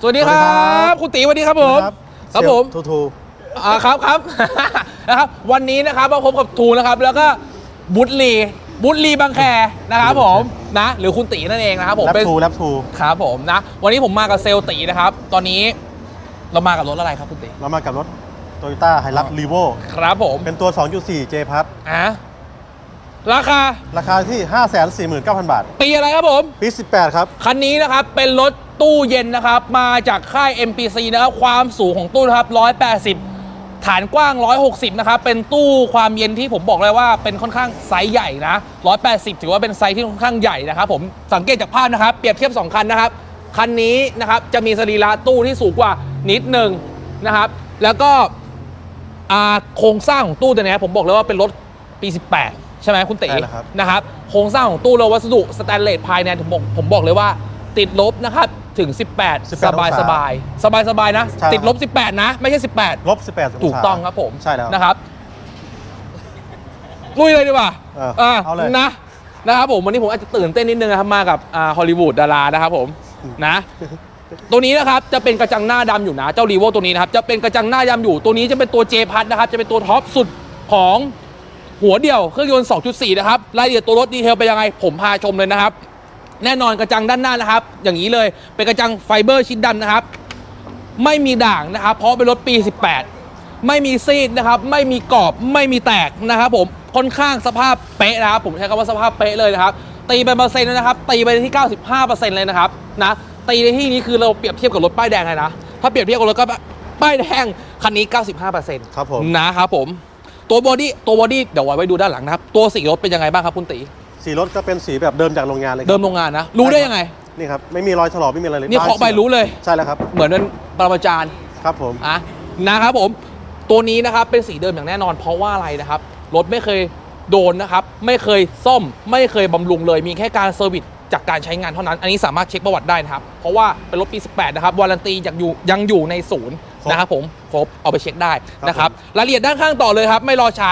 สวัสดีครัสวัสดีครับบ คุณตีสวัสดีครับผมครับผมทูทู อ่าครับครับ นะครับวันนี้นะครับมาพบกับทูนะครับ แล้วก็บุตลีบุตลีบางแคนะครับผมนะหรือคุณตีนั่นเองนะครับผมแรปเป็นทูแรปทูครับผมนะ วันนี้ผมมากับเซลลตีนะครับ ตอนนี้เรามากับรถอะไรครับคุณตีเรามากับรถโตโยต้าไฮรักอ๋อรีโวครับผมเป็นตัว 2.4 J พัทอะราคาราคาที่ 549,000 บาท ปีอะไรครับผม ปี 18 ครับ คันนี้นะครับเป็นรถ ตู้เย็นนะครับ มาจากค่าย MPC นะครับ ความสูงของตู้นะครับ 180 ฐานกว้าง 160 นะครับ เป็นตู้ความเย็นที่ผมบอกเลยว่าเป็นค่อนข้างไซส์ใหญ่นะ 180 ถือว่าเป็นไซส์ที่ค่อนข้างใหญ่นะครับผมสังเกตจากภาพนะครับ เปรียบเทียบ 2 คันนะครับ คันนี้นะครับจะมีสรีระตู้ที่สูงกว่านิดหนึ่งนะครับ แล้วก็อ่าโครงสร้างของตู้ตัวเนี้ยผมบอกเลยว่าเป็นรถปี 18ใช่ไหมคุณตีใช่แล้วครับนะครับ โครงสร้างของตู้เราวัสดุสแตนเลสภายในผมบอกผมบอกเลยว่าติดลบนะครับ ถึง 18 18สบายองสศาบายสบายสบายนะ ใช่ครับ ติดลบ 18 นะ ไม่ใช่18ลบ18 ถูกต้องครับผมใช่แล้ว นะครับลุยเลยดีกว่าเออเอาเลยนะนะครับผมวันนี้ผมอาจจะตื่นเต้นนิดนึงนะครับมากับอ่าฮอลลีวูดดารานะครับผมนะ ตัวนี้นะครับจะเป็นกระจังหน้าดำอยู่นะเจ้ารีโวตัวนี้นะครับจะเป็นกระจังหน้าดำอยู่ตัวนี้จะเป็นตัว J พัทนะครับจะเป็นตัวท็อปสุดของหัวเดี่ยวเครื่องยนต์ 2.4 นะครับรายละเอียดตัวรถดีเทลเป็นยังไงผมพาชมเลยนะครับ แน่นอนกระจังด้านหน้านะครับ อย่างนี้เลยเป็นกระจังไฟเบอร์ชิ้นดำนะครับ ไม่มีด่างนะครับ เพราะเป็นรถปี 18 ไม่มีซีดนะครับ ไม่มีกรอบไม่มีแตกนะครับ ผมค่อนข้างสภาพเป๊ะนะครับ ผมใช้คำว่าสภาพเป๊ะเลยนะครับ ตีเป็นเปอร์เซ็นต์นะครับ ตีไปที่ 95%เลยนะครับนะตีในที่นี้คือเราเปรียบเทียบกับรถป้ายแดงเลยนะถ้าเปรียบเทียบกับรถก็ป้ายแดงคันนี้ 95%ครับผมนะครับผมตัวบอดี้ตัวบอดี้เดี๋ยวไว้ดูด้านหลังนะครับ ตัวสีรถเป็นยังไงบ้างครับคุณตี สีรถก็เป็นสีแบบเดิมจากโรงงานเลยครับเดิมโรงงานนะ รู้ได้ยังไง นี่ครับไม่มีรอยถลอกไม่มีอะไรเลยนี่เคาะไปรู้เลย ใช่แล้วครับเหมือนเป็นปรมาจารย์ครับผมอะนะครับผม ตัวนี้นะครับเป็นสีเดิมอย่างแน่นอน เพราะว่าอะไรนะครับรถไม่เคยโดนนะครับ ไม่เคยซ่อม ไม่เคยบำรุงเลย มีแค่การเซอร์วิสจากการใช้งานเท่านั้น อันนี้สามารถเช็คประวัติได้นะครับ เพราะว่าเป็นรถปี 18 นะครับ วารันตียังอยู่ยังอยู่ในศูนย์ครบนะครับผม ครบ เอาไปเช็คได้นะครับครับ รายละเอียดด้านข้างต่อเลยครับ ไม่รอช้า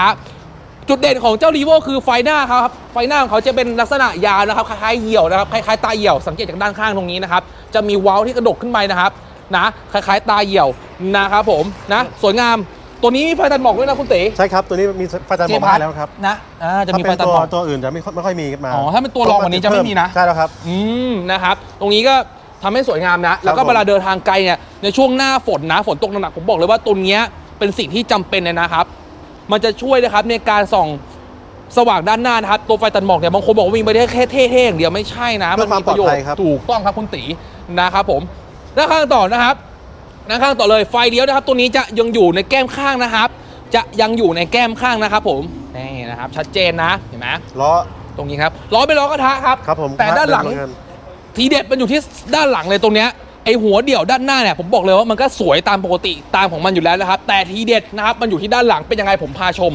จุดเด่นของเจ้ารีโวคือไฟหน้าครับ ไฟหน้าของเขาจะเป็นลักษณะยาวนะครับคล้ายๆเหี่ยวนะครับคล้ายๆตาเหี่ยวสังเกตจากด้านข้างตรงนี้นะครับจะมีเว้าที่กระดกขึ้นไปนะครับนะคล้ายๆตาเหี่ยวนะครับผมนะสวยงามตัวนี้มีไฟตัดหมอกด้วยนะคุณเต๋ใช่ครับ ตัวนี้มีไฟตัดหมอกมาให้แล้วครับนะอ่าจะถ้ามีเป็ไฟนตัดตัวหมอกตัวอื่นจะไม่ค่อยไม่ค่อยมีมาอ๋อถ้าเป็นตัวรองกว่านี้จะไม่มีนะใช่แล้วครับอืมนะครับตรงนี้ก็ทำให้สวยงามนะ แล้วก็ผมเวลาเดินทางไกลเนี่ยในช่วงหน้าฝนนะฝนตกหนักๆผมบอกเลยว่าตัวเนี้ยเป็นสิ่งที่จำเป็นเลยนะครับ มันจะช่วยนะครับในการส่องสว่างด้านหน้านะครับตัวไฟตัดหมอกเนี่ยบางคนบอกว่ามีไปได้แค่เท่ๆอย่างเดียวไม่ใช่นะเพื่อความประโยชปลอดภัน์ยครับถูกต้องครับคุณตีนะครับผมด้านข้างต่อนะครับด้านข้างต่อเลยไฟเลี้ยวนะครับ ตัวนี้จะยังอยู่ในแก้มข้างนะครับ จะยังอยู่ในแก้มข้างนะครับ ผมนี่นะครับ ชัดเจนนะเห็นไหมล้อตรงนี้ครับล้อเป็นล้อกระทะครับครับผมแต่ด้านหลังเมือทีเด็ดมันอยู่ที่ด้านหลังเลยตรงเนี้ย ไอหัวเดี่ยวด้านหน้าเนี่ยผมบอกเลยว่ามันก็สวยตามปกติตามของมันอยู่แล้วนะครับ แต่ทีเด็ดนะครับมันอยู่ที่ด้านหลังเป็นยังไงผมพาชม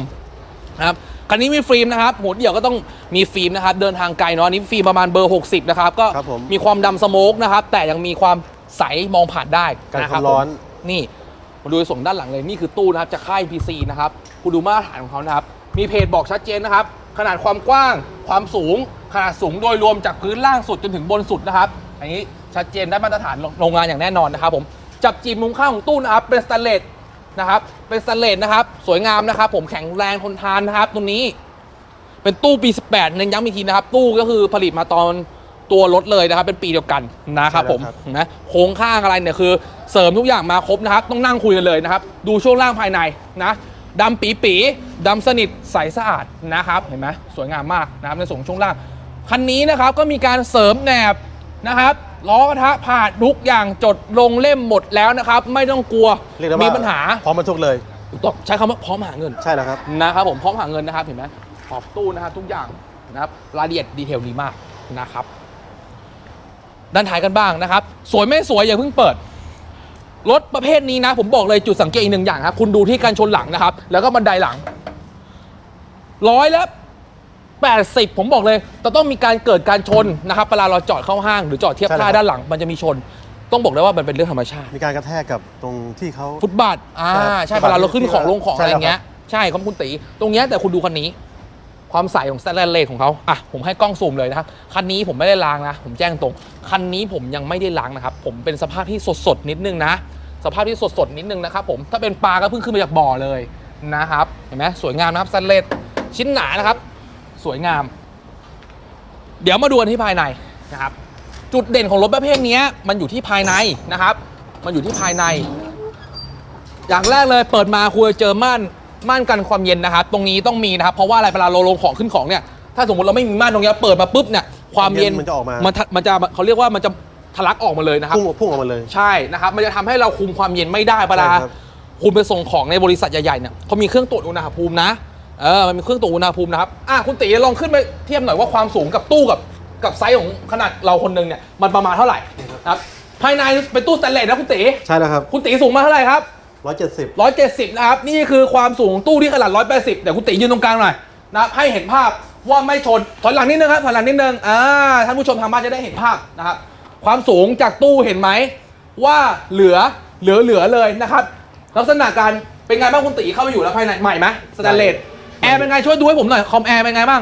นะครับคันนี้มีฟิล์มนะครับหัวเดี่ยวก็ต้องมีฟิล์มนะครับ เดินทางไกลเนาะอันนี้ฟิล์มประมาณเบอร์ 60 นะครับ ก็ครับผม มีความดำสโมกนะครับ แต่ยังมีความใสมองผ่านได้กันนะคครัวาบมร้อน ผมนี่มาดูส่งด้านหลังเลยนี่คือตู้นะครับจากค่าย PC นะครับคุณดูมาตรฐานของเขานะครับ มีเพจบอกชัดเจนนะครับ ขนาดความกว้าง ความสูง ขนาดสูงโดยรวมจากพื้นล่างสุดจนถึงบนสุดนะครับ อันนี้ ชัดเจนได้มาตรฐานโรงงานอย่างแน่นอนนะครับผมจับจีบมุมข้างของตู้นะครับเป็นสแตนเลสนะครับเป็นสแตนเลสนะครับสวยงามนะครับผมแข็งแรงทนทานนะครับตรงนี้ เป็นตู้ปี 18เน้นย้ำอีกทีนะครับ ตู้ก็คือผลิตมาตอนตัวรถเลยนะครับ เป็นปีเดียวกันนะครับผมใช่แล้วครับนะโครงข้างอะไรเนี่ยคือ เสริมทุกอย่างมาครบนะครับ ต้องนั่งคุยกันเลยนะครับ ดูช่วงล่างภายในนะดำปีปีๆดำสนิทใสสะอาดนะครับเห็นไหมสวยงามมากนะครับในส่วนของช่วงล่างคันนี้นะครับก็มีการเสริมแหนบนะครับ ล้อกระทะผ่านทุกอย่างจดลงเล่มหมดแล้วนะครับ ไม่ต้องกลัวมีปัญหาพร้อมบรรทุกเลยใช้คำว่าพร้อมหาเงิน ใช่แล้วครับ นะครับผมพร้อมหาเงินนะครับเห็นไหมขอบตู้นะครับทุกอย่างนะครับรายละเอียดดีเทลดีมากนะครับ ด้านถ่ายกันบ้างนะครับ สวยไม่สวยอย่าเพิ่งเปิด รถประเภทนี้นะ ผมบอกเลยจุดสังเกตอีกหนึ่งอย่างครับ คุณดูที่การชนหลังนะครับ แล้วก็บันไดหลังร้อยแล้ว 80 ผมบอกเลยจะต้องมีการเกิดการชนนะครับเวลาเราจอดเข้าห้างหรือจอดเทียบท่าด้านหลังมันจะมีชน ต้องบอกเลยว่ามันเป็นเรื่องธรรมชาติ มีการกระแทกกับตรงที่เขา ฟุตบาทอ่าใช่คเวลาเราขึ้นของลงของใช่อะไรเงี้ย ใช่ครับคุณตี ตรงเนี้ยแต่คุณดูคันนี้ ความใสของสแตนเลสของเขาอะผมให้กล้องซูมเลยนะครับ คันนี้ผมไม่ได้ล้างนะ ผมแจ้งตรง คันนี้ผมยังไม่ได้ล้างนะครับ ผมเป็นสภาพที่สดสดนิดนึงนะ สภาพที่สดสดนิดนึงนะครับผม ถ้าเป็นปลาก็เพิ่งขึ้นมาจากบ่อเลยนะครับ เห็นไหมสวยงามนะครับสแตนเลสชิ้นหนานะครับ สวยงาม เดี๋ยวมาดูกันที่ภายในนะครับ จุดเด่นของรถประเภทเนี้ยมันอยู่ที่ภายในนะครับ มันอยู่ที่ภายใน อย่างแรกเลยเปิดมาคุณจะเจอม่านม่านกันความเย็นนะครับ ตรงนี้ต้องมีนะครับ เพราะว่าอะไรเวลาเราลงของขึ้นของเนี่ยถ้าสมมติเราไม่มีม่านตรงเนี้ยเปิดมาปุ๊บเนี่ยความเย็นมันจะออกมานทะมันจะเขาเรียกว่ามันจะทะลักออกมาเลยนะครับพุ่งพุ่งออกมาเลยใช่นะครับ มันจะทำให้เราคุมความเย็นไม่ได้เวลาใช่ครับคุณไปส่งของในบริษัทใหญ่ๆเนี่ยเขามีเครื่องตรวจอุณหภูมินะ เออมันมีเครื่องตรวจอุณหภูมินะครับอะคุณตีลองขึ้นไปเทียบหน่อยว่าความสูงกับตู้กับกับไซส์ของขนาดเราคนหนึงเนี่ยมันประมาณเท่าไหร่นะครับภายในเป็นตู้สแตนเลสนะคุณตีใช่แล้วครับคุณตีสูงมาเท่าไหร่ครับ 170 170 นะครับ นี่คือความสูงของตู้ที่ขนาด 180 เดี๋ยวคุณตียืนตรงกลางหน่อยนะครับให้เห็นภาพว่าไม่ชน ถอยหลังนิดนึงครับ ถอยหลังนิดนึงอ่าท่านผู้ชมทางบ้านจะได้เห็นภาพนะครับ ความสูงจากตู้เห็นไหม ว่าเหลือเหลือเหลือเลยนะครับ ลักษณะการเป็นไงบ้างคุณตีเข้ามาอยู่แล้วภายในใหม่ไหมสแตนเลสแอ ร์เป็นไงช่วยดูให้ผมหน่อยคอมแอร์เป็นไงบ้าง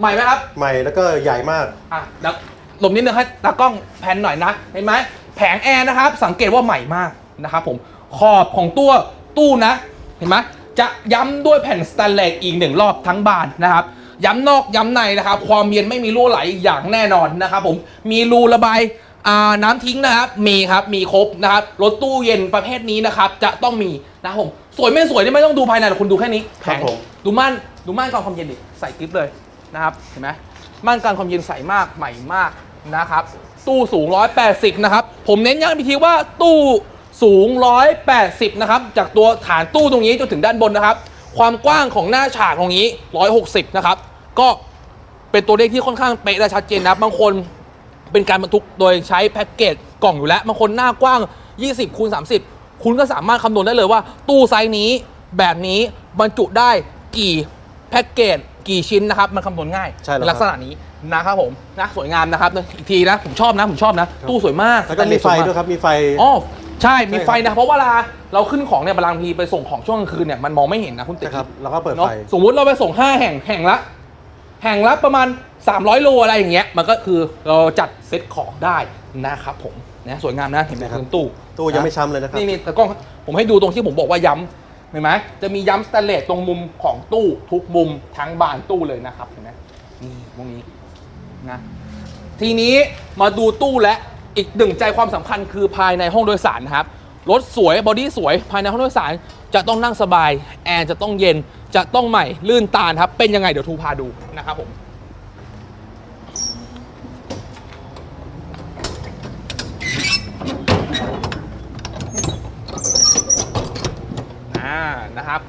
ใหม่ไหมครับใหม่แล้วก็ใหญ่มากอะเดี๋ยวหลบนิดนึงให้ตากล้องแพนหน่อยนะเห็นไหมแผงแอร์นะครับสังเกตว่าใหม่มากนะครับผมขอบของตัวตู้นะ เห็นไหมจะย้ำด้วยแผ่นสแตนเลสอีกหนึ่งรอบทั้งบานนะครับ ย้ำนอกย้ำในนะครับ ความเย็นไม่มีรั่วไหลอย่างแน่นอนนะครับผมมีรูระบายอ่าน้ำทิ้งนะครับ มีครับมีครบนะครับรถตู้เย็นประเภทนี้นะครับ จะต้องมีนะครับผมสวยไม่สวยนี่ไม่ต้องดูภายในหรอกคุณดูแค่นี้ครับแผงผมดูม่านดูม่านกรองความเย็นดิใส่กริปเลยนะครับเห็นไหมม่านกรองความเย็นใสมากใหม่มากนะครับ ตู้สูง 180 นะครับ ผมเน้นย้ำอีกทีว่าตู้สูง 180 นะครับ จากตัวฐานตู้ตรงนี้จนถึงด้านบนนะครับ ความกว้างของหน้าฉากตรงนี้ 160 นะครับ ก็เป็นตัวเลขที่ค่อนข้างเป๊ะและชัดเจนนะบบางคนเป็นการบรรทุกโดยใช้แพ็กเกจกล่องอยู่แล้วบางคนหน้ากว้าง 20คูณ30 คุณก็สามารถคำนวณได้เลยว่า ตู้ไซส์นี้แบบนี้บรรจุได้ กี่แพ็กเกจกี่ชิ้นนะครับมันคำนวณง่ายใช่แล้วนลักษณะนี้นะครับผมนะสวยงามนะครับอีกทีนะผมชอบนะผมชอบนะตู้สวยมากแล้วก็มีไฟสเลสสด้วยครับ มีไฟ อ๋อใช่มีใช่ครับไฟนะ เพราะว่าเวลาเราขึ้นของเนี่ยบางทีไปส่งของช่วงกลางคืนเนี่ยมันมองไม่เห็นนะคุณติ๊นะครับแล้วก็เปิดเนาะไฟสมมุติเราไปส่ง 5 แห่งแห่งละ แห่งละประมาณ 300 โลอะไรอย่างเงี้ยมันก็คือเราจัดเซตของได้นะครับผมนะสวยงามนะเห็นไหมนะครับคือตู้ตู้ยังไม่นะช้ำเลยนะครับ นี่นี่แต่กล้องผมให้ดูตรงที่ผมบอกว่าย้ำ เห็นไหมจะมีย้ำสแตนเลสตรงมุมของตู้ทุกมุมทั้งบานตู้เลยนะครับเห็นไหมนี่ตรงนี้นะทีนี้มาดูตู้และอีกหนึ่งใจความสำคัญคือภายในห้องโดยสารนะครับรถสวยบอดี้สวยภายในห้องโดยสารจะต้องนั่งสบายแอร์จะต้องเย็นจะต้องใหม่ลื่นตาลครับเป็นยังไงเดี๋ยวทูพาดูนะครับผม อ่านะครับ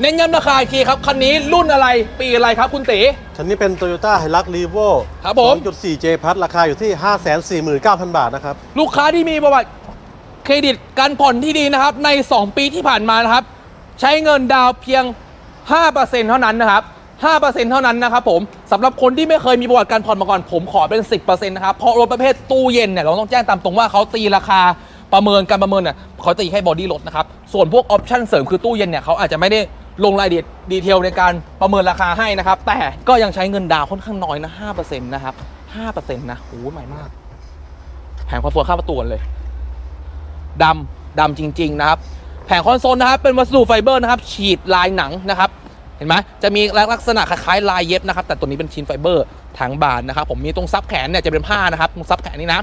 เน้นย้ำราคาอีกทีครับ คันนี้รุ่นอะไรปีอะไรครับคุณตี คันนี้เป็น Toyota Hilux Revo ครับผม 2.4 J พัทราคาอยู่ที่ 549,000 บาทนะครับ ลูกค้าที่มีประวัติเครดิตการผ่อนที่ดีนะครับ ใน 2 ปีที่ผ่านมานะครับ ใช้เงินดาวน์เพียง 5%เท่านั้นนะครับ 5%เท่านั้นนะครับผมสำหรับคนที่ไม่เคยมีประวัติการผ่อนมาก่อนผมขอเป็น 10%นะครับ เพราะรถประเภทตู้เย็นเนี่ยเราต้องแจ้งตามตรงว่าเขาตีราคา ประเมินการประเมินเนี่ยเขาตีแค่บอดี้รถนะครับ ส่วนพวกออปชั่นเสริมคือตู้เย็นเนี่ยเขาอาจจะไม่ได้ลงรายละเอียดดีเทลในการประเมินราคาให้นะครับ แต่ก็ยังใช้เงินดาวค่อนข้างน้อยนะ5%นะครับ5%นะโอ้ใหม่มาก แผงคอนโซลข้าประตูเลยดำดำจริง ๆ นะครับ แผงคอนโซลนะครับเป็นวัสดุไฟเบอร์นะครับ ฉีดลายหนังนะครับเห็นไหมจะมีลักษณะคล้ายๆลายเย็บนะครับ แต่ตัวนี้เป็นชิ้นไฟเบอร์ทั้งบานนะครับ ผมมีตรงซับแขนเนี่ยจะเป็นผ้านะครับ ตรงซับแขนนี่นะ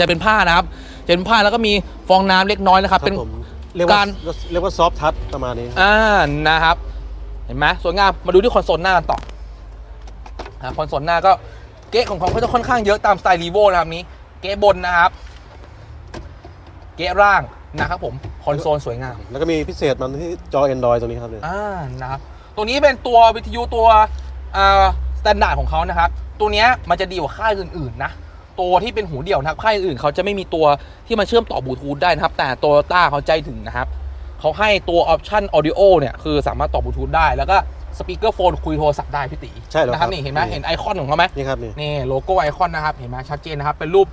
จะเป็นผ้านะครับ จะเป็นผ้าแล้วก็มีฟองน้ำเล็กน้อยนะครับครับ เป็น ผมเรียกว่าการ เรียกว่าซอฟทัชประมาณนี้ครับอ่านะครับ เห็นไหมสวยงามมาดูที่คอนโซลหน้ากันต่ออ่าคอนโซลหน้าก็เก๊ะของเขาก็จะค่อนข้างเยอะตามสไตล์รีโวนะครับนี้ เก๊ะบนนะครับ เก๊ะล่างนะครับผมคอนโซลสวยงาม แล้วก็มีพิเศษมันที่จอ Android ตรงนี้ครับเนี่ยอ่านะครับตัวนี้เป็นตัววิทยุตัวอ่าสแตนดาร์ดของเขานะครับ ตัวเนี้ยมันจะดีกว่าค่ายอื่นๆนะ ตัวที่เป็นหูเดี่ยวนะครับค่ายอื่นเขาจะไม่มีตัวที่มาเชื่อมต่อบลูทูธได้นะครับ แต่โตโยต้าเขาใจถึงนะครับเขาให้ตัวออปชันออดิโอเนี่ยคือสามารถต่อบลูทูธได้แล้วก็สปีกเกอร์โฟนคุยโทรศัพท์ได้พี่ตีใช่แล้วนะคครัรับบนี่เห็นไหมนี่เห็นไอคอนของเขาไหมนี่ครับนี่นี่โลโก้ไอคอนนะครับเห็นไหมชัดเจนนะครับเป็นรูป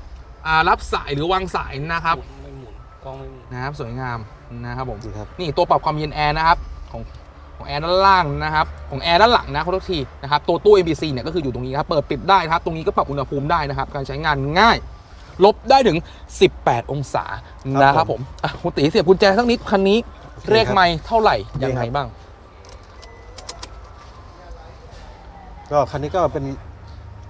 อ่ารับสายหรือวางสายนะครับไม่หมุนกล้องไม่หมุนนะครับสวยงามนะครับผมนี่ครับนี่ตัวปรับความเย็นแอร์นะครับของ ของของแอร์ด้านล่างนะครับของแอร์ด้านหลังนะขอโทษทีนะครับตัวตู้ ABC เนี่ยก็คืออยู่ตรงนี้ครับเปิดปิดได้นะครับตรงนี้ก็ปรับอุณหภูมิได้นะครับการใช้งานง่ายลบได้ถึง 18 องศานะครับผมอะคุณตีเสียบกุญแจสักนิดคันนี้เลขไม่เท่าไหร่ยังไงบ้าง ก็คันนี้ก็เป็น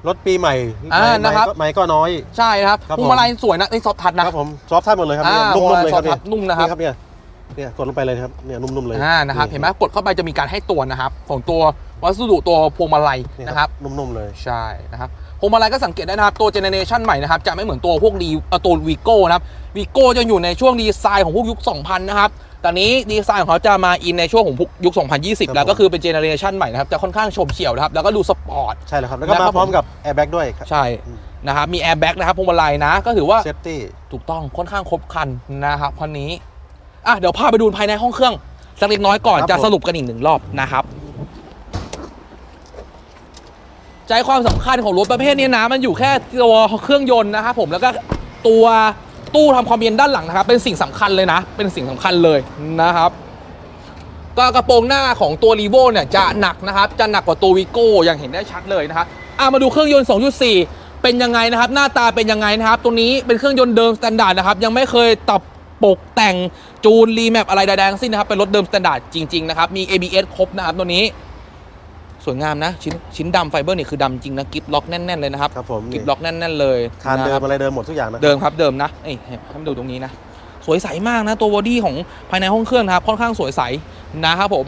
รถปีใหม่อ่าใหม่นะครับใหม่ก็น้อย ใช่ครับครับพวงมาลัยสวยนะนี่ซอฟทัดนะครับผมซอฟต์ทัชหมดเลยครับเนี่ยอ่านุ่มๆเลยครับซอฟต์ทัชนุ่มนะครับเนี่ย เนี่ยกดลงไปเลยครับเนี่ยนุ่มๆเลยอ่านะครับเห็นไหมกดเข้าไปจะมีการให้ตัวนะครับ ของตัววัสดุตัวพวงมาลัยนี่นะครับนุ่มๆเลยใช่นะครับพวงมาลัยก็สังเกตได้นะครับตัวเจเนเรชันใหม่นะครับจะไม่เหมือนตัวพวกดีเอ่อตัววีโก้นะครับวีโก้จะอยู่ในช่วงดีไซน์ของพวกยุค 2000 นะครับตอนนี้ดีไซน์ของเขาจะมาอินในช่วงของยุค 2020 แล้วก็คือเป็นเจเนเรชันใหม่นะครับจะค่อนข้างโฉบเฉี่ยวนะครับแล้วก็ดูสปอร์ตใช่แล้วครับแล้วก็นะครัมาบพร้อมกับแอร์แบ็กด้วยครับใช่นะครับมีแอร์แบ็กนะครับพวงมาลัยนะก็ถือว่าเซฟตี้ถูกต้องค่อนข้างครบครันนะครับคันนี้ อะเดี๋ยวพาไปดูภายในห้องเครื่องสักเล็กน้อยก่อนครับจะผม สรุปกันอีกหนึ่งรอบนะครับ ใจความสำคัญของรถประเภทนี้นะมันอยู่แค่ตัวเครื่องยนต์นะครับผมแล้วก็ตัวตู้ทำความเย็นด้านหลังนะครับ เป็นสิ่งสำคัญเลยนะ เป็นสิ่งสำคัญเลยนะครับ ก็กระโปรงหน้าของตัวรีโวเนี่ยจะหนักนะครับ จะหนักกว่าตัววิโก้อย่างเห็นได้ชัดเลยนะครับอะมาดูเครื่องยนต์ 2.4 เป็นยังไงนะครับ หน้าตาเป็นยังไงนะครับ ตัวนี้เป็นเครื่องยนต์เดิมสแตนดาร์ดนะครับ ยังไม่เคยตับปกแต่ง จูนรีแมปอะไรใดๆทั้งสิ้นนะครับเป็นรถเดิมสแตนดาร์ดจริงๆนะครับมี ABS ครบนะครับตัวนี้สวยงามนะ ชิ้นชิ้นดำไฟเบอร์นี่คือดำจริงนะกิฟล็อกแน่นๆเลยนะครับครับผมกินี่ฟล็อกแน่นๆเลยคานเดิะคมรับอะไรเดิมหมดทุกอย่างนะเดิมครับเดิมนะเอ้ยให้ให้มาดูตรงนี้นะ สวยใสมากนะตัวบอดี้ของภายในห้องเครื่องนะครับ ค่อนข้างสวยใสนะครับผม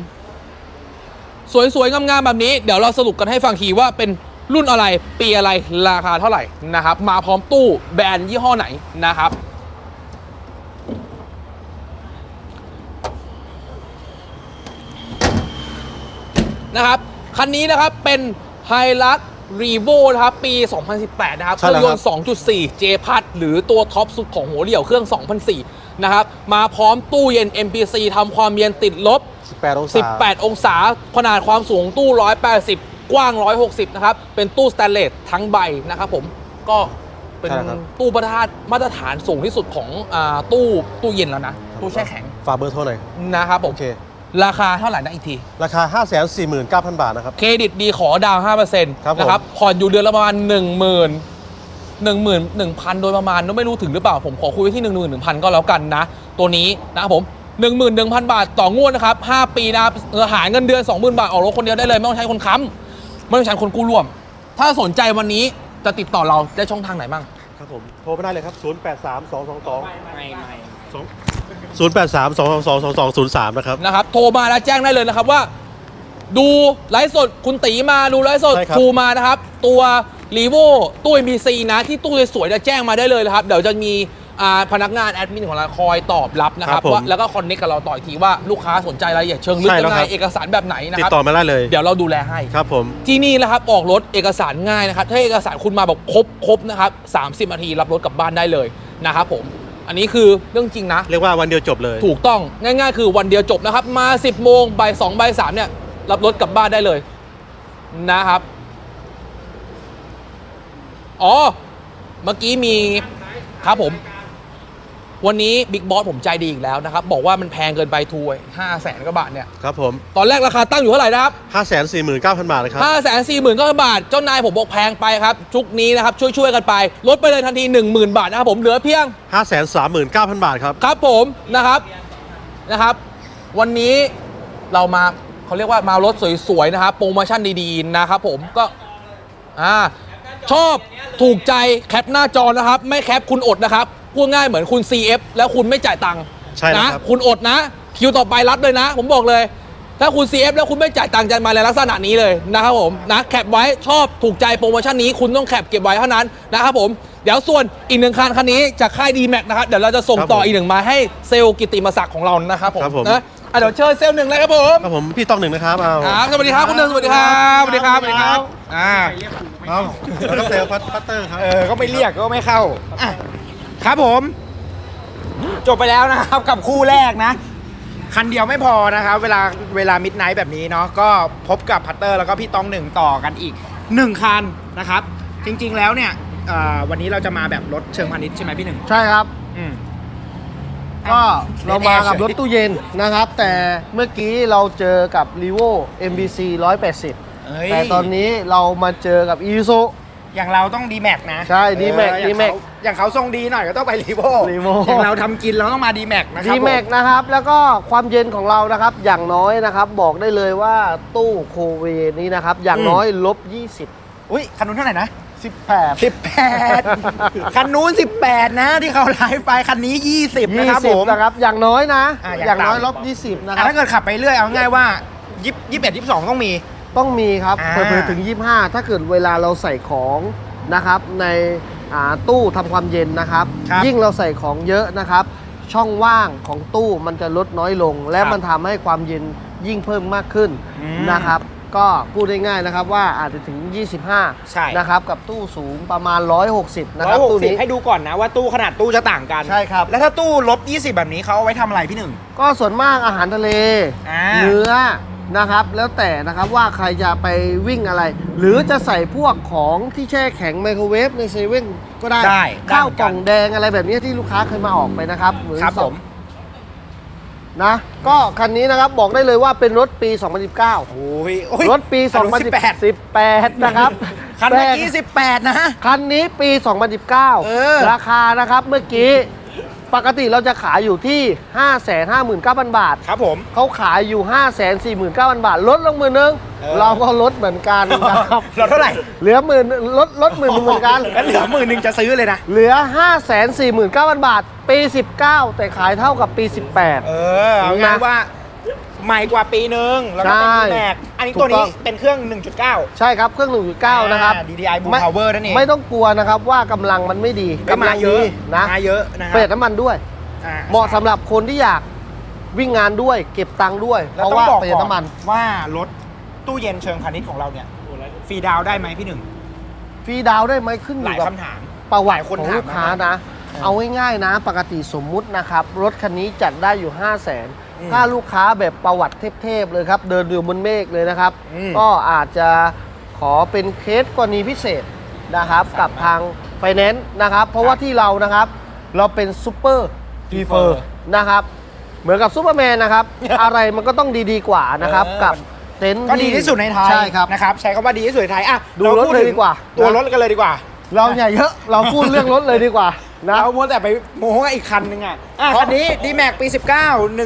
สวยๆงามๆแบบนี้เดี๋ยวเราสรุปกันให้ฟังทีว่าเป็นรุ่นอะไรปีอะไรราคาเท่าไหร่นะครับมาพร้อมตู้แบรนด์ยี่ห้อไหนนะครับ นะครับ คันนี้นะครับเป็น h i l u x r e v o นะครับปี 2018 นะครับเคใช่รื่แล้องวยนครับต์ 2.4 J พัดหรือตัวท็อปสุดของหัวเดี่ยวเครื่อง 2004 นะครับ มาพร้อมตู้เย็น MPC ทำความเย็นติดลบ 18 องศา 18 องศา ขนาดความสูงตู้ 180 กว้าง 160 นะครับ เป็นตู้สแตนเลสทั้งใบนะครับผม ก็เป็นใช่ครับตู้ประทานมาตรฐานสูงที่สุดของอาตู้ตู้เย็นแล้วนะ ตู้แช่แข็ง ฝากเบอร์โทรหน่อยนะครับผโอมเค ราคาเท่าไหร่นะอีกที ราคา 549,000 บาทนะครับ เครดิตดีขอดาวน์5%ครับผม นะครับ ผ่อนอยู่เดือนละประมาณ 1 0 0 0 0 1 1 0 0 0 โดยประมาณไม่รู้ถึงหรือเปล่า ผมขอคุยไว้ที่ 1 1 0 0 0 ก็แล้วกันนะ ตัวนี้นะครับผม 11,000 บาทต่องวดนะครับ 5 ปีนะครับเออหารเงินเดือน 20,000 บาท ออกรถคนเดียวได้เลย ไม่ต้องใช้คนค้ำไม่ต้องใช้คนกู้ร่วม ถ้าสนใจวันนี้จะติดต่อเราได้ช่องทางไหนบ้าง ครับผม โทรไปได้เลยครับ 083 222 ไม่ไม่ 083 222 2203 นะครับ นะครับ โทรมาแล้วแจ้งได้เลยนะครับว่า ดูไลฟ์สดคุณตีมาดูไลฟ์สดใช่ครับ รูมานะครับ ตัวรีโวตู้ MPC นะที่ตู้สวยๆจะแจ้งมาได้เลยนะครับ เดี๋ยวจะมีอ่าพนักงานแอดมินของเราคอยตอบรับนะครับครับผมว่าแล้วก็คอนเนคกับเราต่ออีกทีว่าลูกค้าสนใจรายละเอียดเชิงลึกใช่ยัแล้วงไงครับ เอกสารแบบไหนนะติคดรับ ต่อมาได้เลย เดี๋ยวเราดูแลให้ ครับผม ที่นี่นะครับออกรถเอกสารง่ายนะครับ ถ้าเอกสารคุณมาแบบครบครบนะครับ 30 นาทีรับรถกลับบ้านได้เลยนะครับผม อันนี้คือเรื่องจริงนะ เรียกว่าวันเดียวจบเลย ถูกต้องง่ายๆ คือวันเดียวจบนะครับ มา 10โมงบ่ายสองบ่ายสามเนี่ย รับรถกลับบ้านได้เลย นะครับ อ๋อ เมื่อกี้มีครับผม วันนี้บิ๊กบอสผมใจดีอีกแล้วนะครับ บอกว่ามันแพงเกินไปทูห้าแสนกว่าบาทเนี่ย ครับผมตอนแรกราคาตั้งอยู่เท่าไหร่นะครับ549,000 บาทนะครับ ห้าแสนสี่หมื่นก็บาท เจ้านายผมบอกแพงไปครับชุกนี้นะครับช่วยๆกันไป ลดไปเลยทันที 10,000 บาทนะครับผมเหลือเพียง 539,000 บาทครับ ครับผมนะครับนะครับ วันนี้เรามาเขาเรียกว่ามารถสวยๆนะครับโปรโมชั่นดีๆนะครับผมก็อ่าชอบถูกใจแคปหน้าจอนะครับ ไม่แคปคุณอดนะครับ พูดง่ายเหมือนคุณ CF แล้วคุณไม่จ่ายตังค์ใช่แล้วนะครับ คุณอดนะ คิวต่อไปรับเลยนะ ผมบอกเลย ถ้าคุณ CF แล้วคุณไม่จ่ายตังค์จะมาในลักษณะนี้เลยนะครับผมนะแคปไว้ชอบถูกใจโปรโมชั่นนี้คุณต้องแคปเก็บไว้เท่านั้นนะครับผมเดี๋ยวส่วนอีกหนึ่งคันคันนี้จากค่าย d m a x นะครับเดี๋ยวเราจะส่งครับต่อผมอีกหนึ่งมาให้เซลล์กิตติมศักดิ์ของเรานะครับผมครับผม นะอะเดี๋ยวเชิญเซลล์หนึ่งเลยครับผม ครับผมพี่ต้องหนึ่งนะครับเอาครับสวัสดีครับคุณหนึ่งสวัสดีครับสวัสดีครับสวัสดีครับอ่าเอาแล้วก็เซลล์พัตเตอร์ครับ เออ ก็ไม่เรียกก็ไม่เข้าอะ ครับผม จบไปแล้วนะครับกับคู่แรกนะ คันเดียวไม่พอนะครับ เวลาเวลามิดไนท์แบบนี้เนาะก็พบกับพัตเตอร์แล้วก็พี่ต้องหนึ่งต่อกันอีกหนึ่งคันนะครับ จริงๆแล้วเนี่ยเอ่อวันนี้เราจะมาแบบรถเชิงพาณิชย์ใช่ไหมพี่หนึ่งใช่ครับ อืม ก็เรามากับรถตู้เย็นนะครับ แต่เมื่อกี้เราเจอกับ r e v o MBC 180 เอ้ย แต่ตอนนี้เรามาเจอกับ i s u อย่างเราต้องดีแม็กนะใช่ D-Max เอออย่าง D-Max เขาอย่างเขาทรงดีหน่อยก็ต้องไปรีโว Revo อย่างเราทำกินเราต้องมาดีแม็กนะครั d m a x นะครับ แล้วก็ความเย็นของเรานะครับ อย่างน้อยนะครับ บอกได้เลยว่าตู้โคเวนี้นะครับ อย่างน้อยลบ 20 อุ้ยคันนู้นเท่าไหร่นะ18 18 คันนู้น 18 นะที่เขาไลฟ์ไปคันนี้ 20 นะครับผม 20นะครับ อย่างน้อยนะอะออย่างย่างน้อยต่ำ ลบ 20 นะคอะรับ ถ้าเกิดขับไปเรื่อยเอาง่ายว่ายี่ยี่สิบเอ็ดยี่สิบสองต้องมี ต้องมีครับอ่า เผลอๆถึง 25 ถ้าเกิดเวลาเราใส่ของนะครับในอ่าตู้ทำความเย็นนะครับ ครับยิ่งเราใส่ของเยอะนะครับ ช่องว่างของตู้มันจะลดน้อยลง และครับมันทำให้ความเย็นยิ่งเพิ่มมากขึ้นอืมนะครับ ก็พูดง่ายๆนะครับว่าอาจจะถึงใช่25นะครับกับตู้สูงประมาณ 160 นะคร้อรับยหกตู้สิบนี้ ให้ดูก่อนนะว่าตู้ขนาดตู้จะต่างกันใช่ครับ แล้วถ้าตู้ลบ 20 แบบนี้เขาเอาไว้ทำอะไรพี่หนึ่ง ก็ส่วนมากอาหารทะเล อ่าเนื้อ นะครับ แล้วแต่นะครับว่าใครจะไปวิ่งอะไร หรือจะใส่พวกของที่แช่แข็งไมโครเวฟในเซเว่นก็ได้ได้ข้าวได้เหมือนกกัล่นองแดงอะไรแบบนี้ที่ลูกค้าเคยมาออกไปนะครับหรือครับสผอง ม นะก็คันนี้นะครับบอกได้เลยว่าเป็นรถปี 2019 โอ้ยโอ้ยรถปี คันนู้น18 2018 นะครับคันเมื่อกี้ 18 นะคันนี้ปีเออ2019ราคานะครับเมื่อกี้ ปกติเราจะขายอยู่ที่ 559,000 บาท ครับผม เขาขายอยู่ 5 4 9 0 0 0 บาท ลดลงมือนึง เออ เราก็ลดเหมือนกันนะครับลดเท่าไหร่เหลือหมื่นลดลดหมื่นหนึ่งเหมือนกันแล้วเหลือหมื่นหนึ่งจะซื้อเลยนะ เหลือ 5 4 9 0 0 0 บาท ปี 19 แต่ขายเท่ากับปี 18 เออเอาง่ายว่า ใหม่กว่าปีนึงแล้วก็เป็นใช่ดีแม็กอันนี้ถูกตัวนี้ต้อง เป็นเครื่อง 1.9 ใช่ครับเครื่อง 1.9 นะครับอ่า DDI Blue ไม่ Power นั่นเองไม่ต้องกลัวนะครับว่ากำลังมันไม่ดีก็มาเยอะดีนะมาเยอะนะคประหรัยัดน้ำมันด้วย อ่เหมาะสำหรับคนที่อยากวิ่งงานด้วย เก็บตังค์ด้วยแล้เพวราะต้องว่าบอกประหยัดก่อนน้ำมันว่ารถตู้เย็นเชิงพาณิชย์ของเราเนี่ยฟรีดาวน์ได้ไหมพี่หนึ่งฟรีดาวน์ได้ไหมขึ้นอหลายู่ยกับคำถาม ประวัติหลายคนของถามลูกค้ามานะนะ เอาง่ายๆนะ ปกติสมมุตินะครับ รถคันนี้จัดได้อยู่ 5 0 0 0 0นอืม ถ้าลูกค้าแบบประวัติเทพๆเลยครับ เดินอยู่บนเมฆเลยนะครับ อืม ก็อาจจะขอเป็นเคสกรณีพิเศษนะครับ กับทางไฟแนนซ์นะครับ เพราะว่าที่เรานะครับ เราเป็นซูเปอร์ฟีเฟอร์นะครับ เหมือนกับซูเปอร์แมนนะครับ อะไรมันก็ต้องดีๆกว่านะครับเออ กับเต็นท์ก็ดีที่สุดในไทยใช่ครับ นะครับ ใช้คำว่าดีที่สุดในไทยอะดูเารถพูเลยถึงดีกว่า ตัวนะรถกันเลยดีกว่า เราอย่าเยอะ เราพูดเรื่องรถเลยดีกว่า นะเราโมวแต่ไปโม้กับอีกคันหนึงอะอะคันนี้ d m a x ปี 19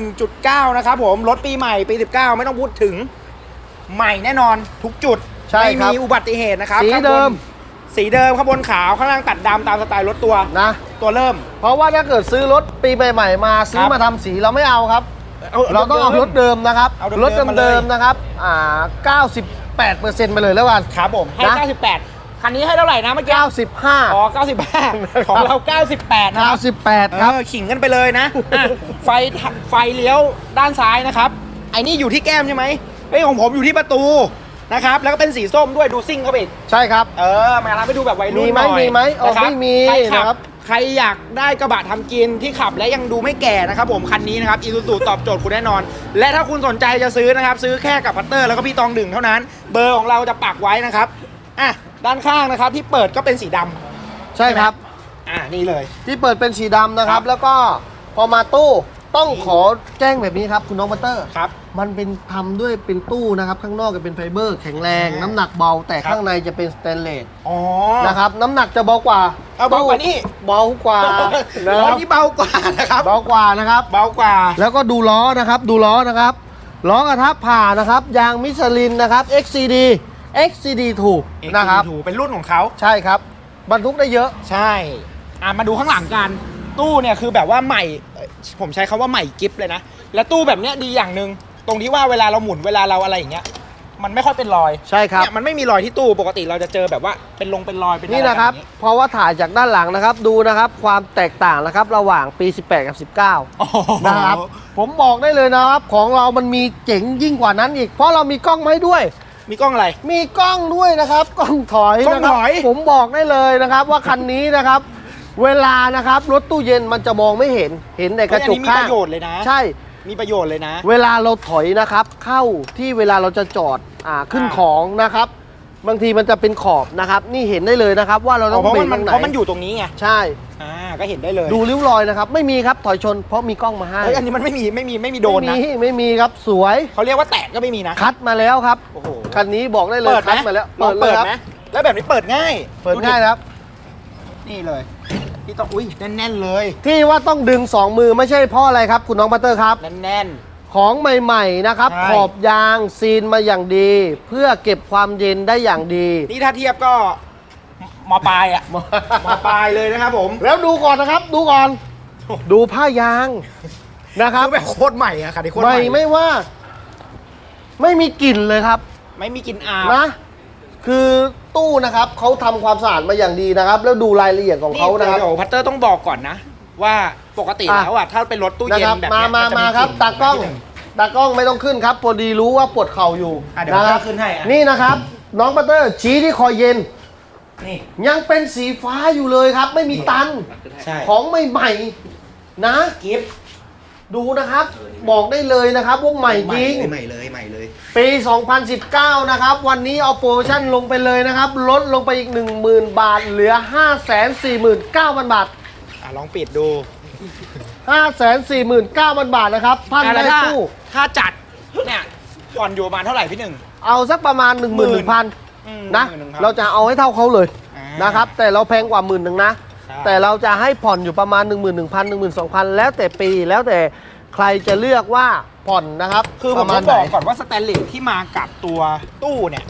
1.9 นะครับผม รถปีใหม่ปี 19 ไม่ต้องพูดถึง ใหม่แน่นอนทุกจุด ใช่ไม่ครับมีอุบัติเหตุนะครับสีข้างบนเดิม สีเดิมข้างบนขาวข้างล่างตัดดำตามสไตล์รถตัว นะ ตัวเริ่ม เพราะว่าถ้าเกิดซื้อรถปีใหม่ๆมาซื้อครับ มาทำสีเราไม่เอาครับ เราต้องเอารถเดิมนะครับ เอาเดิมรถมาเลยเดิมๆนะครับอ่า98%ไปเลยแล้วกัน ครับผมให้ นะ 98 คันนี้ให้เท่าไหร่นะเมื่อกี้95 อ๋อ95 ของเรา 98 นะครับ98 ครับ เออขิงกันไปเลยนะอะไฟทไฟเลี้ยวด้านซ้ายนะครับไอ้นี่อยู่ที่แก้มใช่ไหมไอ้ยของผมอยู่ที่ประตูนะครับ แล้วก็เป็นสีส้มด้วยดูซิ่งเข้าไปอีกใช่ครับ เออ มาทำให้ดูแบบวัยรุ่นมีไหมน่อยมีไหมอ๋อนะครับไม่มีใครขันะครับ ใครอยากได้กระบะทำกินที่ขับและยังดูไม่แก่นะครับผมคันนี้นะครับอีซูซูตอบโจทย์คุณแน่นอน และถ้าคุณสนใจจะซื้อนะครับ ซื้อแค่กับพัตเตอร์แล้วก็พี่ตองดึงเท่านั้น เบอร์ของเราจะปักไว้นะครับอะ ด้านข้างนะครับที่เปิดก็เป็นสีดำใช่ครับ อะนี่เลย ที่เปิดเป็นสีดำนะครัครับ บ แล้วก็พอมาตู้ต้องขอแจ้งแบบนี้ครับคุณน้องบัตเตอร์ ครับ มันเป็นทำด้วยเป็นตู้นะครับ ข้างนอกจะเป็นไฟเบอร์ แข็งแรง อ่าน้ำหนักเบาแต่ครับ ข้างในจะเป็นสแตนเลสอ๋อนะครับน้ำหนักจะเบากว่าเอาเบากว่านี่เบากว่านะคล้อรับนี่เบากว่านะครับ เบากว่านะครับ เบากว่า แล้วก็ดูล้อนะครับดูล้อนะครับล้อกระทับผ่านะครับ ยางมิชลินนะครับ XCD XCD ถูกนะครับถูกเป็นรุ่นของเขา ใช่ครับ บรรทุกได้เยอะ ใช่อะมาดูข้างหลังกัน ตู้เนี่ยคือแบบว่าใหม่เอ่อผมใช้คาว่าใหม่กิฟเลยนะ และตู้แบบเนี้ยดีอย่างหนึ่งตรงที่ว่าเวลาเราหมุนเวลาเราอะไรอย่างเงี้ย มันไม่ค่อยเป็นรอยใช่ครับ เนี่ยมันไม่มีรอยที่ตู้ปกติเราจะเจอแบบว่าเป็นลงเป็นรอยเป็นอนี่นะครับแนี้เพราะว่าถ่ายจากด้านหลังนะครับ ดูนะครับ ความแตกต่างนะครับ ระหว่างปี 18 กับโอ้โห19นะครับ ผมบอกได้เลยนะครับ ของเรามันมีเจ๋งยิ่งกว่านั้นอีก เพราะเรามีกล้องมาให้ด้วย มีกล้องอะไร มีกล้องด้วยนะครับ กล้องถอยกล้องนะครับถอย ผมบอกได้เลยนะครับ ว่าคันนี้นะครับ เวลานะครับรถตู้เย็นมันจะมองไม่เห็นเห็นแต่กระจกเฮ้ยอันนี้มีข้าปงระโยชน์เลยนะ ใช่ มีประโยชน์เลยนะ เวลาเราถอยนะครับเข้าที่เวลาเราจะจอดอ่าขึ้นอ่าของนะครับ บางทีมันจะเป็นขอบนะครับ นี่เห็นได้เลยนะครับ ว่าเราต้องเพราะเบรมักนตรงไหนเพราะมันอยู่ตรงนี้ไงใช่ อ่าก็เห็นได้เลยดูริ้วรอยนะครับ ไม่มีครับถอยชนเพราะมีกล้องมาให้เฮ้ยอันนี้มันไม่มีไม่มีไม่มีโดนนะไม่มีไม่มีครับสวยเขาเรียกว่าแตกก็ไม่มีนะ คัดมาแล้วครับโอ้โห คันนี้บอกได้เลยเปิดไหมคัดมาแล้วลองเลเปิยดครับไหมแล้วแบบนี้เปิดง่ายเปิดง่ายนะครับ นี่เลย ที่ต้องอุ้ยแน่นๆเลย ที่ว่าต้องดึงสองมือไม่ใช่เพราะอะไรครับ คุณน้องบัตเตอร์ครับ แน่น ของใหม่ๆนะครับ ใช่ ขอบยางซีนมาอย่างดี เพื่อเก็บความเย็นได้อย่างดีๆนี่ถ้าเทียบก็มปลายอะมปลายเลยนะครับผมแล้วดูก่อนนะครับ ดูก่อน ดูผ้ายางนะครับ คือแบบโคตรใหม่อะค่ะที่โคตรใหใหม่ม่ไม่ว่า ไม่มีกลิ่นเลยครับ ไม่มีกลินอาบนะ คือตู้นะครับเขาทำความสะอาดมาอย่างดีนะครับ แล้วดูรายละเอียดของเขานะครับ เดี๋ยวพัตเตอร์ต้องบอกก่อนนะ ว่า ปกติอะแล้วอะถ้าเป็นรถตู้นะเย็นครับแบบมาเนี้ยมานจะมาครับลิ่นตากล้องนิดนึตากล้องไม่ต้องขึ้นครับพอดีรู้ว่าปวดเข่าอยู่อะเดี๋ยวนะครัผมขึ้นให้อะ นี่นะครับ น้องปัตเตอร์ชี้ที่คอเย็น นี่ยังเป็นสีฟ้าอยู่เลยครับ ไม่มีตันใช่ของใหม่ๆนะ กิฟต์ดูนะครับ บอกได้เลยนะครับว่าใหม่จริง ใหม่เลยใหม่เลยปี 2019 นะครับ วันนี้เอาโปรโมชั่นลงไปเลยนะครับ ลดลงไปอีก 10,000 บาท เหลือ 549,000 บาท อะลองปิดดู 549,000บาทนะครับพันอะแล้วได้ถ้าตู้ ถ้าจัดเนี่ยผ่อนอยู่ประมาณเท่าไหร่พี่หนึ่ง เอาสักประมาณหมื่น11,000อืมนะหมื่นหงพันเราจะเอาให้เท่าเขาเลยอ่านะครับ แต่เราแพงกว่าหมื่นหนึ่งนะ ใช่ แต่เราจะให้ผ่อนอยู่ประมาณ 1 1 0 0 0 1 2 0 0 0 แล้วแต่ปีแล้วแต่ใครจะเลือกว่าผ่อนนะครับคือผปมระมาต้ณองไหบนอกก่อนว่าสแตนเลสที่มากับตัวตู้เนี่ย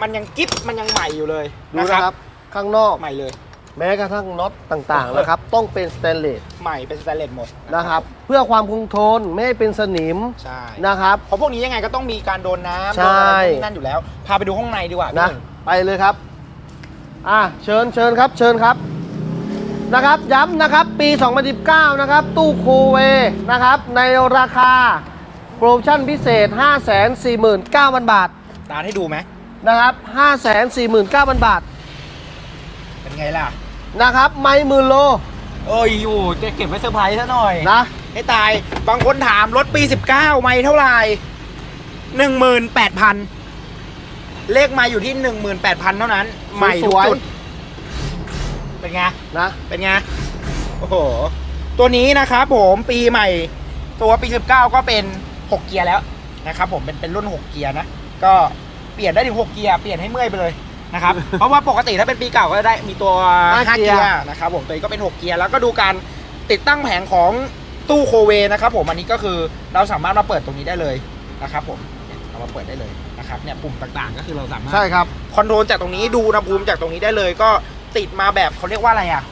มันยังกิ๊บมันยังใหม่อยู่เลยดูนะครับข้างนอก ใหม่เลย แม้กระทั่งน็อตต่างๆนะครับ ต้องเป็นสแตนเลสใหม่เป็นสแตนเลสหมดนะครับ เพื่อความคงทนไม่ให้เป็นสนิมใช่นะครับ เพราะพวกนี้ยังไงก็ต้องมีการโดนน้ำใช่โดนอะไรพวกนี้นั่นอยู่แล้ว พาไปดูห้องในดีกว่าพี่นะหนึ่งไปเลยครับ อะเชิญเชิญครับ เชิญครับนะครับย้ำนะครับปี 2019 นะครับ ตู้คูเวนะครับ ในราคาโปรโมชั่นพิเศษ 549,000 บาท ตาให้ดูไหมนะครับ 549,000 บาท เป็นไงล่ะ นะครับ ไม่หมื่นโลเอ้ยอยู่จะเก็บไว้เซอร์ไพรส์ซะหน่อยนะ ให้ตาย บางคนถามรถปี 19 ไม่เท่าไหร่18,000 เลขมาอยู่ที่ 18,000 เท่านั้น ใหม่ทุกจุด เป็นไง นะเป็นไง โอ้โห ตัวนี้นะครับผมปีใหม่ ตัวปี 19 ก็เป็น 6 เกียร์แล้วนะครับผมเป็นเป็นรุ่น 6 เกียร์นะ ก็เปลี่ยนได้ถึง 6 เกียร์ เปลี่ยนให้เมื่อยไปเลย นะครับ เพราะว่าปกติถ้าเป็นปีเก่าก็จะได้มีตัว5เกียร์นะครับผมตัวนี้ก็เป็น6เกียร์แล้วก็ดูการติดตั้งแผงของตู้โคเวนะครับผมอันนี้ก็คือเราสามารถมาเปิดตรงนี้ได้เลยนะครับผมเนี่ยเอามาเปิดได้เลยนะครับเนี่ยปุ่มต่างๆ ก็คือเราสามารถ ใช่ครับ คอนโทรลจากตรงนี้ดูอุณหภูมิจากตรงนี้ได้เลย ก็ติดมาแบบเขาเรียกว่าอะไรอะ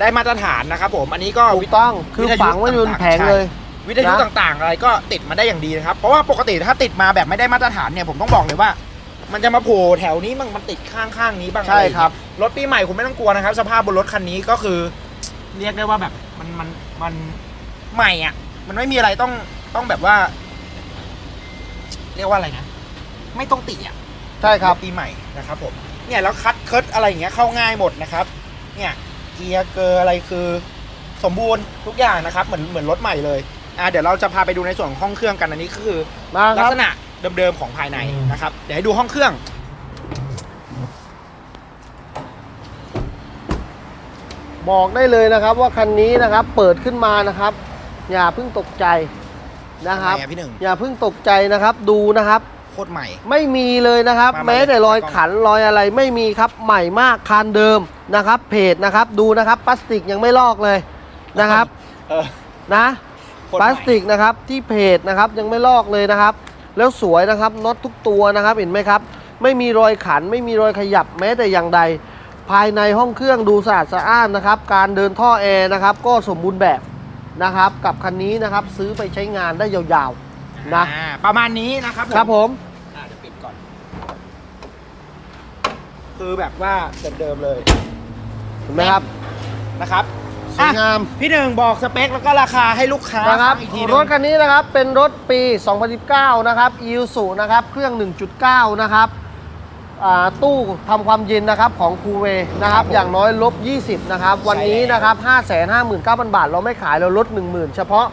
ได้มาตรฐานนะครับผมอันนี้ก็ถูกต้อง คือวิทยุฝังไว้บนต่างๆแผงเลยใช่วิทยุนะ ต่างๆ อะไรก็ติดมาได้อย่างดีนะครับ เพราะว่าปกติถ้าติดมาแบบไม่ได้มาตรฐานเนี่ยผมต้องบอกเลยว่า มันจะมาโผล่แถวนี้มันมันติดข้างๆนี้บ้างใช่ครับอะไอย่างเงี้ยรถปีใหม่คุณไม่ต้องกลัวนะครับ สภาพบนรถคันนี้ก็คือ เรียกได้ว่าแบบมันมันมันใหม่อะ มันไม่มีอะไรต้องต้องแบบว่า เรียกว่าอะไรนะไม่ต้องติอะใช่ครับปีใหม่นะครับผมเนี่ยแล้วคัดเคิร์ดอะไรอย่างเงี้ยเข้าง่ายหมดนะครับ เนี่ยเกียร์เกอร์อะไรคือ สมบูรณ์ทุกอย่างนะครับ เหมือนเหมือนรถใหม่เลยอ่าเดี๋ยวเราจะพาไปดูในส่วนของห้องเครื่องกันอันนี้ก็คือมาคลัรักบษณะ เดิมๆของภายในนะครับ เดี๋ยวให้ดูห้องเครื่อง บอกได้เลยนะครับว่าคันนี้นะครับเปิดขึ้นมานะครับ อย่าเพิ่งตกใจนะครับทำไมอะพี่หนึ่ง อย่าเพิ่งตกใจนะครับดูนะครับ โคตรใหม่ ไม่มีเลยนะครับ มามาแม้แต่รอยขันรอยอะไรไม่มีครับใหม่มากคานเดิมนะครับเพจนะครับดูนะครับพลาสติกยังไม่ลอกเลยนะครับเออนะ โคตรพใหม่ลาสติกนะครับที่เพจนะครับยังไม่ลอกเลยนะครับ แล้วสวยนะครับน็อตทุกตัวนะครับเห็นไหมครับ ไม่มีรอยขันไม่มีรอยขยับแม้แต่อย่างใด ภายในห้องเครื่องดูสะอาดสะอ้านนะครับ การเดินท่อแอร์นะครับ ก็สมบูรณ์แบบนะครับ กับคันนี้นะครับซื้อไปใช้งานได้ยาวๆนะอ่าประมาณนี้นะครับครับผมอ่าเดี๋ยวปิดก่อน คือแบบว่าเดิมๆเลยเห็นไหมครับนะครับ สวยงาม อะพี่หนึ่งบอกสเปคแล้วก็ราคาให้ลูกค้านะครับฟังอีกทีหนึรงถคันนี้นะครับเป็นรถปี 2019 นะครับ i s u นะครับเครื่อง 1.9 นะครับอ่าตู้ทำความเย็นนะครับของคูเวนะครับอย่างน้อยลบ 20 นะครับ วันนี้นะครับ 559,000 บาท เราไม่ขายเราลด 10,000 เฉพาะ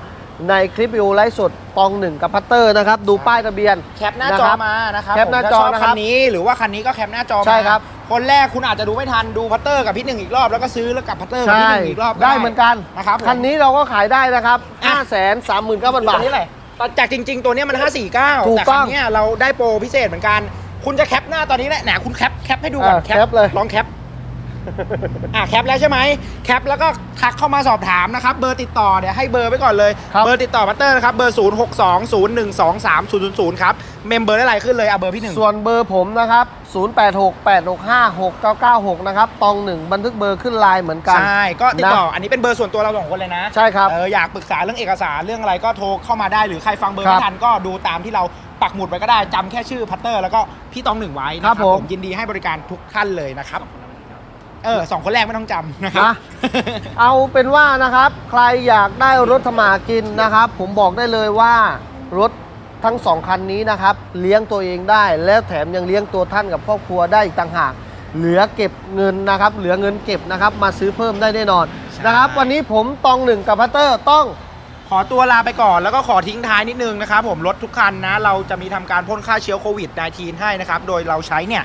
ในคลิปวิดีโอไลฟ์สดตองหนึ่งกับพัตเตอร์นะครับ ดูป้ายทะเบียนแคปหน้าจอมานะครับแคปหน้าผมจอถ้ชบนะครับ คันนี้หรือว่าคันนี้ก็แคปหน้าจอมาใช่ครับ คนแรกคุณอาจจะดูไม่ทันดูพัตเตอร์กับพี่หนึ่งอีกรอบแล้วก็ซื้อแล้วกับพัตเตอร์กับใช่พี่หนึ่งอีกรอบได้เหมือนกันนะครับผมคันนี้เราก็ขายได้นะครับอะ5 3 9 0 0 0บาทตัวนี้แหละจากจริง ๆ ตัวเนี้ยมัน 549ถูกแต่ต้คัอนงเนี้ยเราได้โปรพิเศษเหมือนกัน คุณจะแคปหน้าตอนนี้แหละไหนคุณแคปแคปให้ดูก่อนอะแคปเลยลองแคป อะแคปแล้วใช่ไหมแคปแล้วก็ทักเข้ามาสอบถามนะครับ เบอร์ติดต่อเนี่ยให้เบอร์ไว้ก่อนเลย ครับ เบอร์ติดต่อพัตเตอร์นะครับ เบอร์ 0 6 2 0 1 2 3 0 0 0 ครับ เมมเบอร์ได้ไรขึ้นเลยอะเบอร์พี่หนึ่งส่วนเบอร์ผมนะครับ 0868656996 นะครับ ตองหนึ่งบันทึกเบอร์ขึ้นไลน์เหมือนกัน ใช่ ก็ติดต่อนะอันนี้เป็นเบอร์ส่วนตัวเราสองคนเลยนะใช่ครับ เอออยากปรึกษาเรื่องเอกสารเรื่องอะไรก็โทรเข้ามาได้หรือใครฟังเบอร์ครัไม่บทันก็ดูตามที่เราปักหมุดไปก็ได้จำแค่ชื่อพัตเตอร์ แล้วก็พี่ตองหนึ่งไว้นะครับผม ยินดีให้บริการทุกท่านเลยนะครับ เออสองคนแรกไม่ต้องจำนะครับ นะ เอาเป็นว่านะครับ ใครอยากได้รถธรรมากินนะครับ ผมบอกได้เลยว่ารถทั้งสองคันนี้นะครับ เลี้ยงตัวเองได้ แล้วแถมยังเลี้ยงตัวท่านกับครอบครัวได้อีกต่างหาก เหลือเก็บเงินนะครับ เหลือเงินเก็บนะครับ มาซื้อเพิ่มได้แน่นอนใช่ นะครับ วันนี้ผมตองหนึ่งกับพัตเตอร์ต้อง ขอตัวลาไปก่อนแล้วก็ขอทิ้งท้ายนิดนึงนะครับผมรถทุกคันนะ เราจะมีทำการพ่นฆ่าเชื้อโควิด -19 ให้นะครับ โดยเราใช้เนี่ย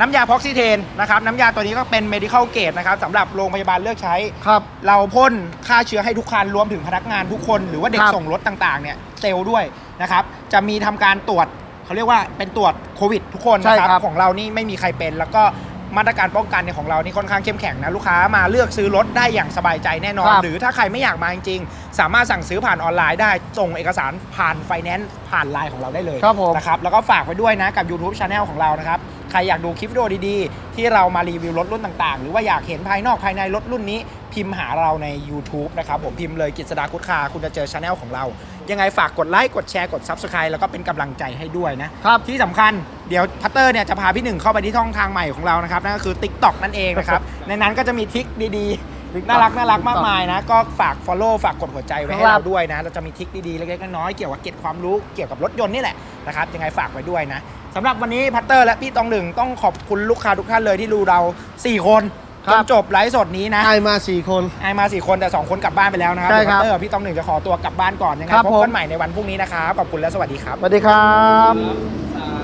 น้ำยาพ็อกซิเทนนะครับน้ำยาตัวนี้ก็เป็น medical grade นะครับสำหรับโรงพยาบาลเลือกใช้ ครับ เราพ่นฆ่าเชื้อให้ทุกคันรวมถึงพนักงานทุกคน หรือว่าเด็กครับ ส่งรถต่างๆเนี่ยเซลล์ด้วยนะครับจะมีทำการตรวจเขาเรียกว่าเป็นตรวจโควิดทุกคนนะคใช่ครัรับบ ของเรานี่ไม่มีใครเป็น แล้วก็มาตรการป้องกันเนี่ยของเรานี่ค่อนข้างเข้มแข็งนะลูกค้ามาเลือกซื้อรถได้อย่างสบายใจแน่นอน ครับ หรือถ้าใครไม่อยากมาจริงๆ สามารถสั่งซื้อผ่านออนไลน์ได้ส่งเอกสารผ่านไฟแนนซ์ผ่านไลน์ของเราได้เลย ครับผม นะครับแล้วก็ฝากไว้ด้วยนะกับ YouTube Channel ของเรานะครับ ใครอยากดูคลิปวิดีโอดีๆ ที่เรามารีวิวรถรุ่นต่างๆ หรือว่าอยากเห็นภายนอกภายในรถรุ่นนี้ พิมพ์หาเราใน YouTube นะครับผมพิมพ์เลยกิษดาคุดคาคุณจะเจอช anel ของเรา ยังไงฝากกดไลค์กดแชร์กด Subscribe แล้วก็เป็นกำลังใจให้ด้วยนะครับที่สำคัญเดี๋ยวพัตเตอร์เนี่ยจะพาพี่หนึ่งเข้าไปที่ช่องทางใหม่ของเรานะครับนั่นก็คือ TikTok นั่นเองนะครับในนั้นก็จะมีทริคดีๆ TikTok น่ารักน่ารักมากมายนะ ก็ฝาก Follow ฝากกดหัวใจไว้ให้ครัเราบด้วยนะ เราจะมีทริคดีๆ เล็กๆ น้อยๆเกี่ยวกับเก็บความรู้เกี่ยวกับรถยนต์นี่แหละนะครับยังไงฝากไว้ด้วยนะสำหรับวันนี้พัตเตอร์และพี่ตองหนึ่งต้องขอบคุณลูกค้าทุกท่านเลยที่ดูเรา4คนจครันบจบไลฟ์สดนี้นะไอมา4คน ไอมาสี่คนแต่2คนกลับบ้านไปแล้วนะครับใช่เดี๋ยวครับพัตเตอร์กับพี่ตองหนึ่งจะขอตัวกลับบ้านก่อนยังไงครับพบผม กันใหม่ในวันพรุ่งนี้นะครับขอบคุณและสวัสดีครับ สวัสดีครับ